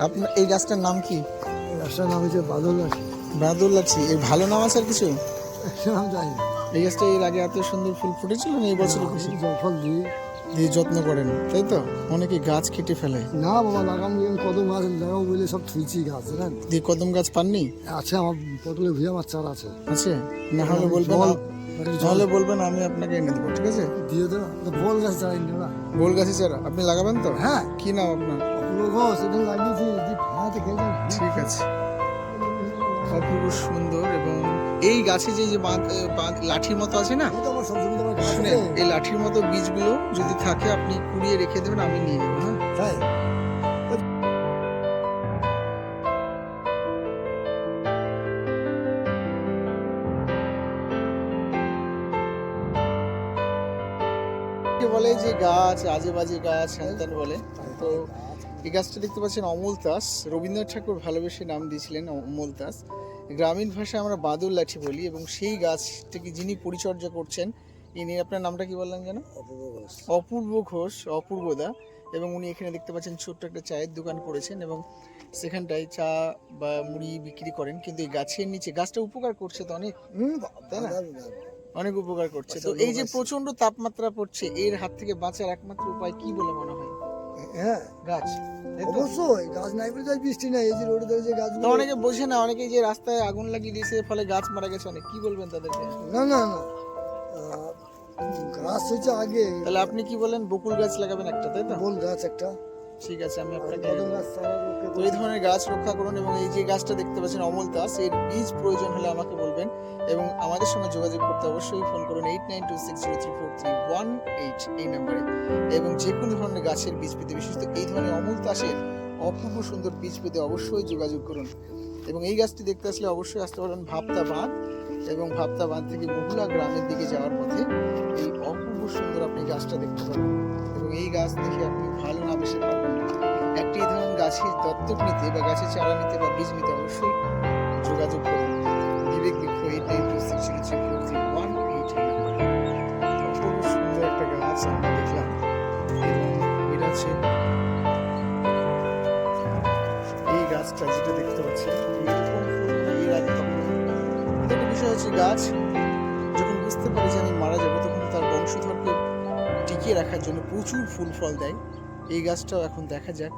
আপনার এই গাছটার নাম কি? রাস্তার নাম হচ্ছে বাদল রাশি বাদুল লাচ্ছি এর ভালো নাম আছে আর কিছু? নাম জানি এই গাছটা এর আগে এত সুন্দর ফুল ফুটেছিল এই বছর জলফল দিয়ে। দিয়ে যত্ন করেন তাই তো? অনেকে গাছ কেটে ফেলে। না বাবা লাগাম কত মাছ লাগাবো বলে সব থুইছি গাছ জানেন? দিয়ে কদম গাছ পাননি? আছে আমার পটলে ভুয়া মাছ চারা আছে। আছে? না হলে বলবেন নাহলে বলবেন আমি আপনাকে এনে দেবো ঠিক আছে? দিয়ে দেবো বল গাছ চারাই না গোল গাছে চারা। আপনি লাগাবেন তো? হ্যাঁ। কি নাম আপনার? ঠিক আছে। অপূর্ব সুন্দর এবং এই গাছে যে যে লাঠির মতো আছে না? শুনেন, এই লাঠির মতো বীজগুলো যদি থাকে, আপনি কুড়িয়ে রেখে দেবেন, আমি নিয়ে নেব হ্যাঁ? বলে যে গাছ আজে বাজে গাছ হ্যান বলে। তো এই গাছটা দেখতে পাচ্ছেন অমল তাস রবীন্দ্রনাথ ঠাকুর ভালোবেসে নাম দিয়েছিলেন অমল তাস গ্রামীণ ভাষায় আমরা বাদুর লাঠি বলি এবং সেই গাছটাকে যিনি পরিচর্যা করছেন ইনি আপনার নামটা কি বললেন যেন? অপূর্ব ঘোষ। অপূর্ব ঘোষ অপূর্বদা এবং উনি এখানে দেখতে পাচ্ছেন ছোট্ট একটা চায়ের দোকান করেছেন এবং সেখানটায় চা বা মুড়ি বিক্রি করেন। কিন্তু এই গাছের নিচে গাছটা উপকার করছে তো অনেক? তাই না? অনেক উপকার করছে। আচ্ছা, তো এই যে প্রচণ্ড তাপমাত্রা পড়ছে এর হাত থেকে বাঁচার একমাত্র উপায় কি বলে মনে হয়? হ্যাঁ গাছ। অবশ্যই গাছ নাই বলে বৃষ্টি নাই এই যে রোডে ধরে যে গাছ অনেকে বসে না অনেকে যে রাস্তায় আগুন লাগিয়ে দিয়েছে ফলে গাছ মারা গেছে অনেক। কি বলবেন তাদেরকে? না না না। গাছ হচ্ছে আগে। তাহলে আপনি কি বলেন বকুল গাছ লাগাবেন একটা তাই তো? বকুল গাছ একটা। ঠিক আছে আমি আপনাকে রক্ষা তো এই ধরনের গাছ রক্ষা করুন এবং এই যে গাছটা দেখতে পাচ্ছেন অমল দাস এর বীজ প্রয়োজন হলে আমাকে বলবেন এবং আমাদের সঙ্গে যোগাযোগ করতে অবশ্যই ফোন করুন eight nine two six zero three four three one eight এই নাম্বারে। এবং যে কোনো ধরনের গাছের বীজ পেতে বিশেষত এই ধরনের অমল দাসের অপূর্ব সুন্দর বীজ পেতে অবশ্যই যোগাযোগ করুন। এবং এই গাছটি দেখতে আসলে অবশ্যই আসতে পারেন ভাবতা বাঁধ এবং ভাবতা বাঁধ থেকে বহুলা গ্রামের দিকে যাওয়ার পথে এই অপূর্ব সুন্দর আপনি গাছটা দেখতে পাবেন। এই গাছ দেখে আপনি ভালো না বেশি পাবেন। একটি ধরুন গাছের দত্তক নিতে বা গাছের চারা নিতে বা বীজ নিতে অবশ্যই যোগাযোগ করুন। বিবেক লিখো eight nine two six zero three four three one eight অপূর্ব সুন্দর একটা গাছ আমরা দেখলাম। এবং এটা হচ্ছে এই গাছটা যেটা দেখতে পাচ্ছি এর বিষয় হচ্ছে গাছ, যখন বুঝতে পারে যে আমি মারা যাব, তখন তার বংশধরকে টিকিয়ে রাখার জন্য প্রচুর ফুল ফল দেয়। এই গাছটাও এখন দেখা যাক।